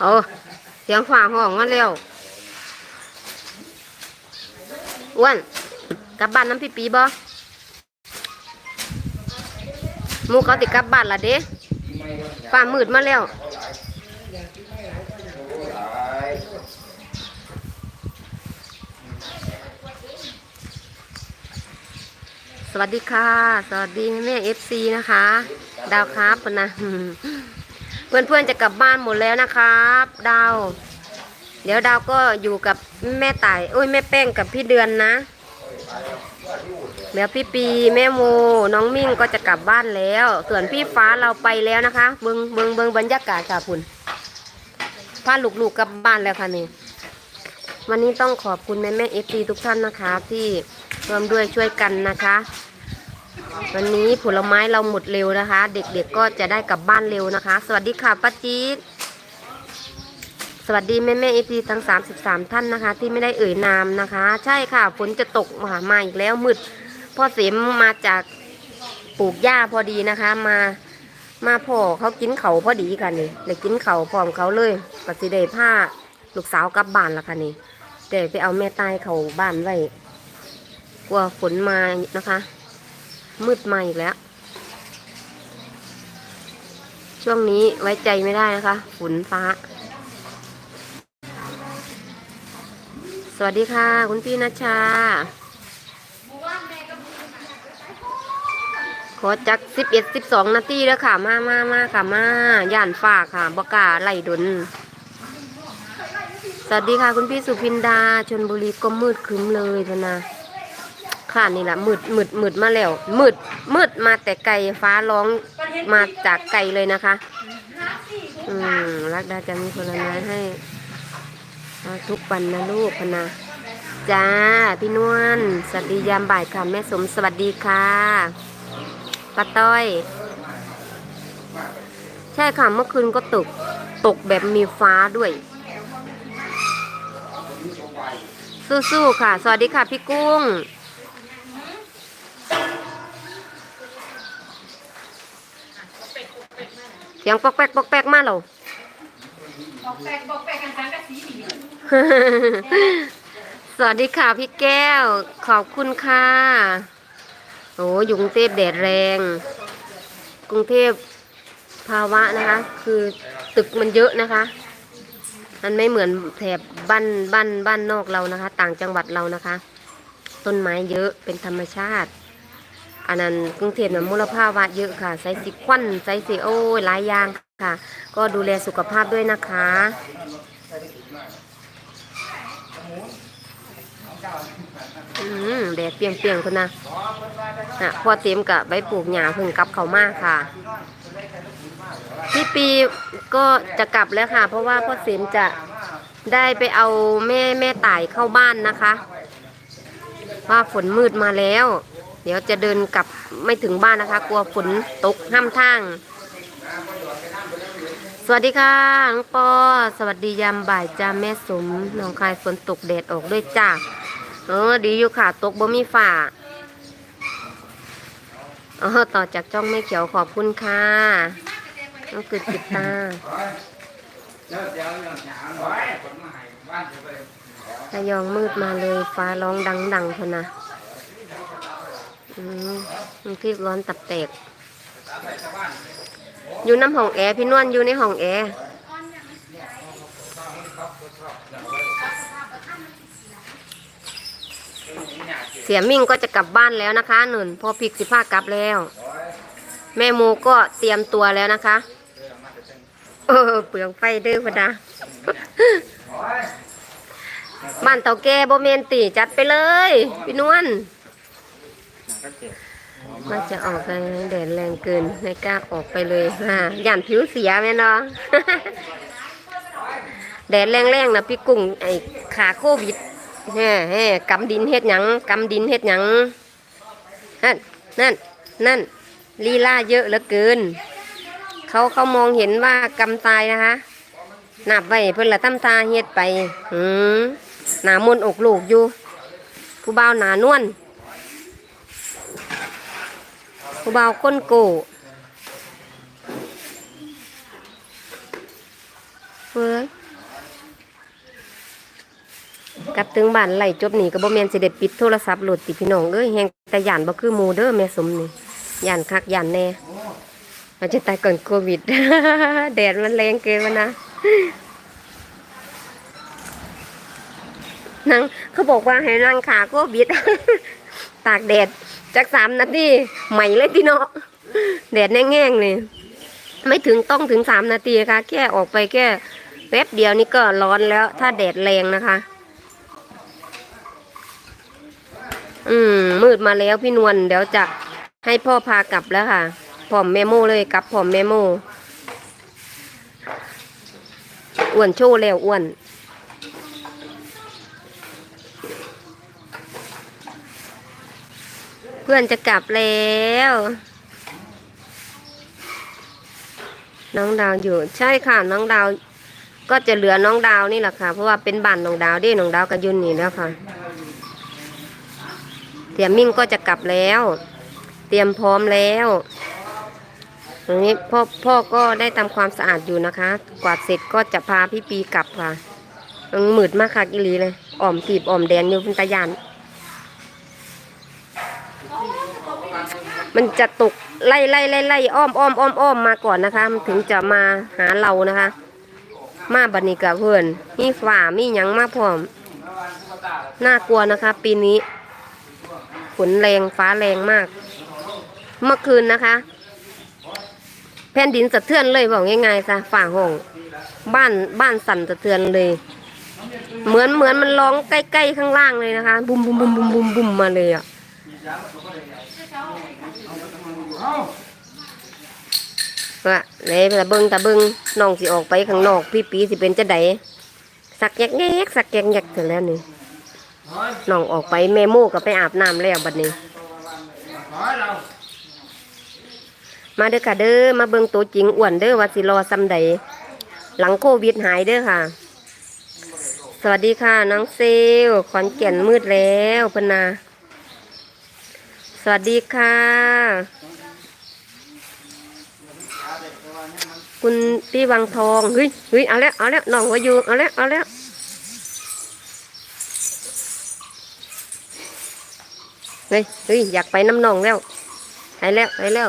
โอ้เสียงฝ่าห้องมาเร็วอ้วนกลับบ้านน้ำพี่ปีบ่มูเขาติดกลับบ้านละเด้ฝ่ามืดมาแล้ว ส วัสดีค่ะ สวัสดีแม่เอฟซีนะคะ ดาวครับนะเพื่อนๆจะกลับบ้านหมดแล้วนะครับ ดาว เดี๋ยวดาวก็อยู่กับแม่ต่ายโอ้ยแม่แป้งกับพี่เดือนนะเดี๋ยวพี่ปีแม่โมน้องมิ่งก็จะกลับบ้านแล้ว ส่วนพี่ฟ้าเราไปแล้วนะคะ เบิงเบิงเบิงบรรยากาศค่ะคุณพาลูกๆกกลับบ้านแล้วค่ะนี่วันนี้ต้องขอบคุณแม่แม่เอฟซีทุกท่านนะคะ ที่ร่วมด้วยช่วยกันนะคะ วันนี้ผลไม้เราหมดเร็วนะคะ เด็กๆก็จะได้กลับบ้านเร็วนะคะ สวัสดีค่ะป้าจี๊ดสวัสดีแม่แม่เอฟซีทั้ง 33 ท่านนะคะ ที่ไม่ได้เอ่ยนามนะคะ ใช่ค่ะฝนจะตกมามาอีกแล้วมืดพ่อเสมมาจากปลูกหญ้าพอดีนะคะ มามาพ่อเขากินเขาพอดีค่ะนี่เลยกินเขาพร้อมเขาเลยปฏิเดผ้าลูกสาวกลับบ้านละค่ะนี่แต่ไปเอาแม่ตายเขาบ้านไว้กลัวฝนมานะคะ มืดมาอีกแล้ว ช่วงนี้ไว้ใจไม่ได้นะคะ ฝนฟ้า สวัสดีค่ะ คุณพี่นัชชา ขอจักสิบเอ็ดสิบสองนาทีแล้วค่ะ มามามาค่ะ มา ย่านฝากค่ะบกาไหล่ดน สวัสดีค่ะ คุณพี่สุพินดา ชนบุรีก็มืดครึ้มเลยพะ ค่ะนี่แหละมืดมืดมืดมาแล้วมืดมืดมาแต่ไกลฟ้าร้องมาจากไกลเลยนะคะ อืมรักดาจะมีผลไม้ให้ทุกวันนะลูกพนะจ้า พี่นวลสวัสดียามบ่ายค่ะ แม่สมสวัสดีค่ะป้าต้อย ใช่ค่ะเมื่อคืนก็ตก ตกแบบมีฟ้าด้วย สู้ๆค่ะ สวัสดีค่ะพี่กุ้ง สียงปอกแป๊กปอกแป๊กมาเหรอบอกแปลกบอกแปลกกันสังกะสีหนีสวัสดีค่ะพี่แก้ว ขอบคุณค่ะโอ้อยกรุงเทพแดดแรง กรุงเทพภาวะนะคะ คือตึกมันเยอะนะคะ มันไม่เหมือนแถบบ้านบ้านบ้านนอกเรานะคะ ต่างจังหวัดเรานะคะ ต้นไม้เยอะเป็นธรรมชาติ อันนั้นกรุงเทพเนี่ยมลภาวะเยอะค่ะใส่สีควันใส่สีโอ้ยหลายอย่างค่ะ ก็ดูแลสุขภาพด้วยนะคะอืมแดดเปรียงๆคุณนะน่ะพ่อเต็มกับใบปลูกหญ้าพึ่งกลับเขามากค่ะพี่ปีก็จะกลับแล้วค่ะ เพราะว่าพ่อเสมจะได้ไปเอาแม่แม่ต่ายเข้าบ้านนะคะ ว่าฝนมืดมาแล้ว เดี๋ยวจะเดินกลับไม่ถึงบ้านนะคะ กลัวฝนตกห้ามทาง สวัสดีค่ะน้องปอ สวัสดียามบ่ายจ้าแม่สมน้องคายฝนตกแดดออกด้วยจ้าเออดีอยู่ค่ะ ตกบ่มีฝ่าเออต่อจากจ้องแม่เขียวขอบคุณค่ะน้องกึดติดตาระยองมืดมาเลยฟ้าร้องดังๆพะนะ อืมกรุงเที่ร้อนตับแตก อยู่น้ำห้องแอร์พี่นวลอยู่ในห้องแอร์เสียมิ่งก็จะกลับบ้านแล้วนะคะหนุนพอพิกสิพากลับแล้ว แม่โมก็เตรียมตัวแล้วนะคะ เออเปลืองไฟเด้อพนะบ้านเต่าแก่โบเมนตีจัดไปเลย พี่นวล มันจะออกไปแดดแรงเกินไม่กล้าออกไปเลยฮ่าย่านผิวเสียแม่เนาะแดดแรงๆนะพี่กุ้งไอ้ขาโควิดแฮ่แฮ่กำดินเฮ็ดหยังกำดินเฮ็ดหยังนั่นนั่นนั่นลีลาเยอะเหลือเกิน เขาเขามองเห็นว่ากำตายนะคะนับไว้เพิ่นละทำตาเฮ็ดไปหืมหนามนอกลูกอยู่ ผู้บ่าวหนานวล ผู้บ่าวก้นโกเฟ้ยกลับถึงบ้านไหลจบหนีก็บ่แม่นสิได้ปิดโทรศัพท์โหลดติพี่น้องเอ้ยแฮงแต่ย่านบ่คือหมูเด้อแม่สมนี่ย่านคักย่านแน่มันจะตายก่อนโควิดแดดมันแรงเกินวะนะนั่งเขาบอกว่าให้นั่งขาโควิดตากแดด จากสามนาทีใหม่เลยพี่เนาะแดดแง่งๆเลยไม่ถึงต้องถึงสามนาทีค่ะ แค่ออกไปแค่แป๊บเดียวนี่ก็ร้อนแล้ว ถ้าแดดแรงนะคะ อืม มืดมาแล้วพี่นวลเดี๋ยวจะให้พ่อพากลับแล้วค่ะผอมแมโมเลยกลับผอมแมโมอ้วนโชว์แล้วอ้วน เพื่อนจะกลับแล้ว น้องดาวอยู่ ใช่ค่ะ น้องดาว ก็จะเหลือน้องดาวนี่แหละค่ะ เพราะว่าเป็นบ้านน้องดาวด้น้องดาวกับยุนนี่แล้วค่ะเตรียมมิ่งก็จะกลับแล้ว เตรียมพร้อมแล้วตรงนี้พ่อพ่อก็ได้ทำความสะอาดอยู่นะคะ กวาดเสร็จก็จะพาพี่ปีกลับค่ะมันมืดมากค่ะกิลีเลยอ่อมตีบอ่อมแดนอยู่เป็นตายัน มันจะตกไล่ไล่ไล่ไล่อ้อมอ้อมอ้อมอ้อมมาก่อนนะคะมันถึงจะมาหาเรานะคะ มาบัดนี้กับเพื่อนมีฝ่ามีหยังมาพร้อมน่ากลัวนะคะ ปีนี้ฝนแรงฟ้าแรงมาก เมื่อคืนนะคะ แผ่นดินสะเทือนเลยบอกง่ายๆซะฝ่าห้อง บ้านบ้านสั่นสะเทือนเลย เหมือนเหมือนมันร้องใกล้ๆข้างล่างเลยนะคะบุมบุมบุมบุมบุมบุมมาเลยอะ ว่าเลยตะเบิงตะเบิงน้องสิออกไปข้างนอก พี่ปีสิเป็นจะไดสักแยกแยกสักแยกแยกถึงแล้วนี่น้องออกไปแม่โมก็ไปอาบน้ำแล้วบัดนี้ มาเด้อค่ะเด้อมาเบิงตัวจริงอ้วนเด้อว่าสิรอซ้ำใดหลังโควิดหายเด้อค่ะ สวัสดีค่ะน้องเซลขอนแก่นมืดแล้วพนา วัสดีค่ะ คุณพี่วังทองเฮ้ยเฮ้ยเอาแล้วเอาแล้วน้องว่ายูเอาแล้วเอาแล้วเฮ้ยเฮ้ยอยากไปน้ำหนองแล้วไปแล้วไปแล้ว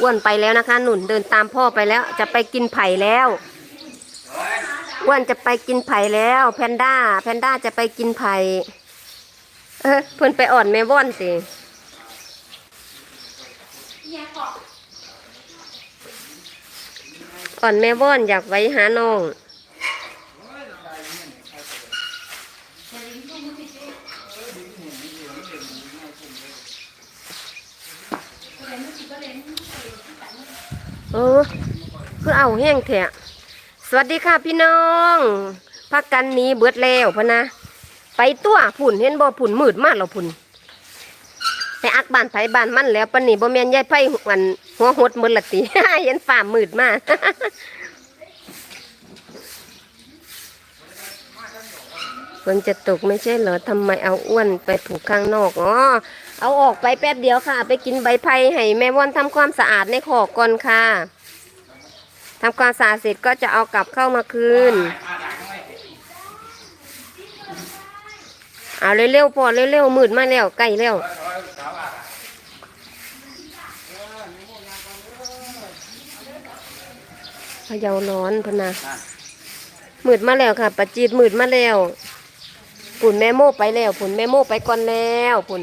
อ้วนไปแล้วนะคะ หนุนเดินตามพ่อไปแล้ว จะไปกินไผ่แล้วอ้วนจะไปกินไผ่แล้ว แพนด้า แพนด้าจะไปกินไผ่เออเพิ่อนไปอ่อนแม่ว่อนสิ เนี่ยเกาะอ่อนแม่ว่อนอยากไว้หาน้องเออคือเอาแห้งแทะสวัสดีค่ะพี่น้องพักกันนี้เบิดแล้วพะนะ ไปตัวผุ่นเห็นบ่ผุ่นมืดมากแล้วผุ่น ไปอักบ้านไผบ้านมันแล้วปนนี้บ่แม่นยายไผหันหัวหดหมดละติเห็นฝ่ามืดมากฝนจะตกไม่ใช่เหรอทำไมเอาอ้วนไปผูกข้างนอกอ๋อเอาออกไปแป๊บเดียวค่ะ ไปกินใบไผ่ให้แม่ว่อนทำความสะอาดในขอกก่อนค่ะทำความสะอาดเสร็จก็จะเอากลับเข้ามาคืน เอาเร็วๆพอเร็วๆมืดมาแล้วใกล้แล้วพะเยาร้อนพนะมืดมาแล้วค่ะปะจีดมืดมาแล้วปุ่นแม่โม่ไปแล้วปุ่นแม่โม่ไปก่อนแล้วปุ่น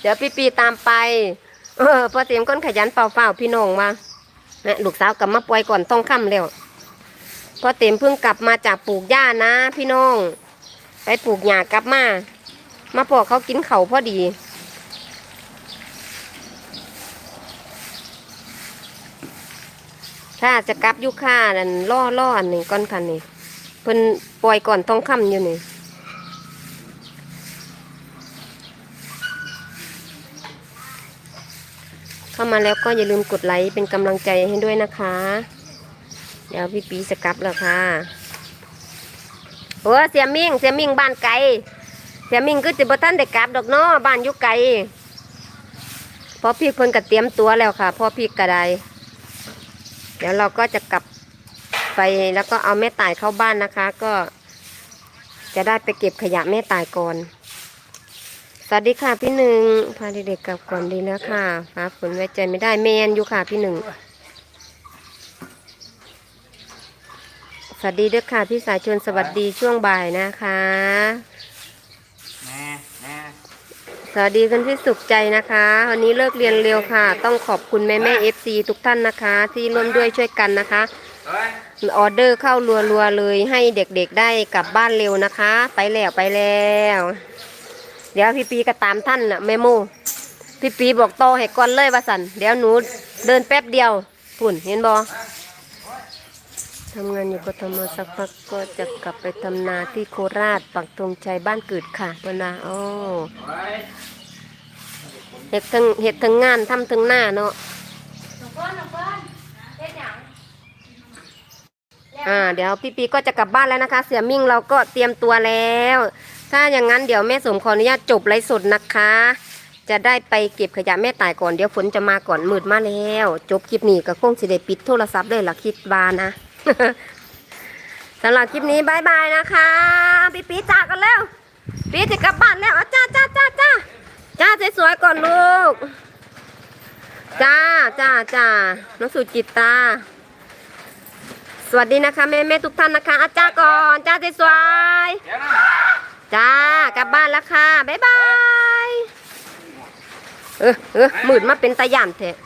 เดี๋ยวพี่ปีตามไป เออพอเตรียมก้นขยันเป่าๆพี่น้องมาลูกสาวกลับมาป่วยก่อนต้องค่ำแล้วพอเต็มเพิ่งกลับมาจากปลูกหญ้านะ พี่น้อง ไปปลูกหญ้ากลับมา มาพอเขากินเขาพอดี ถ้าจะกลับยุค่านั่นล่อล่ออันนี้ก่อนคันนี่เพิ่นปล่อยก่อนต้องค่ำอยู่นี่เข้ามาแล้วก็อย่าลืมกดไลค์เป็นกำลังใจให้ด้วยนะคะ เดี๋ยวพี่ปีจะกลับแล้วค่ะโอ้เสียมิ่งเสียมิ่งบ้านไกลเสียมิ่งก็จะบ่ทันได้กลับดอกเนาะบ้านอยู่ไกลพอพี่เพิ่นก็เตรียมตัวแล้วค่ะ พอพี่กระได เดี๋ยวเราก็จะกลับไปแล้วก็เอาแม่ตายเข้าบ้านนะคะ ก็จะได้ไปเก็บขยะแม่ตายก่อน สวัสดีค่ะพี่หนึ่งพาเด็กๆกลับก่อนดีแล้วค่ะฟ้าฝนไว้ใจไม่ได้แมนอยู่ค่ะพี่หนึ่งสวัสดีด้วยค่ะพี่สายชวนสวัสดีช่วงบ่ายนะคะ สวัสดีคุณพี่สุขใจนะคะ วันนี้เลิกเรียนเร็วค่ะ ต้องขอบคุณแม่แม่เอฟซีทุกท่านนะคะ ที่ร่วมด้วยช่วยกันนะคะ ออเดอร์เข้ารัวๆเลยให้เด็กๆได้กลับบ้านเร็วนะคะ ไปแล้วไปแล้ว เดี๋ยวพี่ปีก็ตามท่านน่ะแม่โมพี่ปีบอกโตให้ก่อนเลยว่าสันเดี๋ยวหนูเดินแป๊บเดียวปุ่นเห็นบอ ทำงานอยู่กทมสักพักก็จะกลับไปทำนาที่โคราชปักธงชัยบ้านเกิดค่ะปนาโอ้เฮ้ยเห็ดทั้งเห็ดทั้งงานทำทั้งหน้าเนาะอ่าเดี๋ยวพี่ปีก็จะกลับบ้านแล้วนะคะ เสี่ยมิ่งเราก็เตรียมตัวแล้ว ถ้าอย่างนั้นเดี๋ยวแม่สมขออนุญาตจบไลฟ์สดนะคะ จะได้ไปเก็บขยะแม่ตายก่อนเดี๋ยวฝนจะมาก่อนมืดมาแล้ว จบคลิปนี้ก็คงสิได้ปิดโทรศัพท์เลยล่ะคิดบานะ สำหรับคลิปนี้บายบายนะคะพี่ปีจากกันแล้วปีจะกลับบ้านแล้วอะจ้าจ้าจ้าจ้าจ้าสวยๆก่อนลูก จ้าจ้าจ้าน้องสุจิตตา สวัสดีนะคะแม่แม่ทุกท่านนะคะอาจารย์ก่อนจ้าสวยเดี๋ยวนะๆจ้ากลับบ้านแล้วค่ะบ๊ายบายเออเออมืดมาเป็นตาย่านเถอะ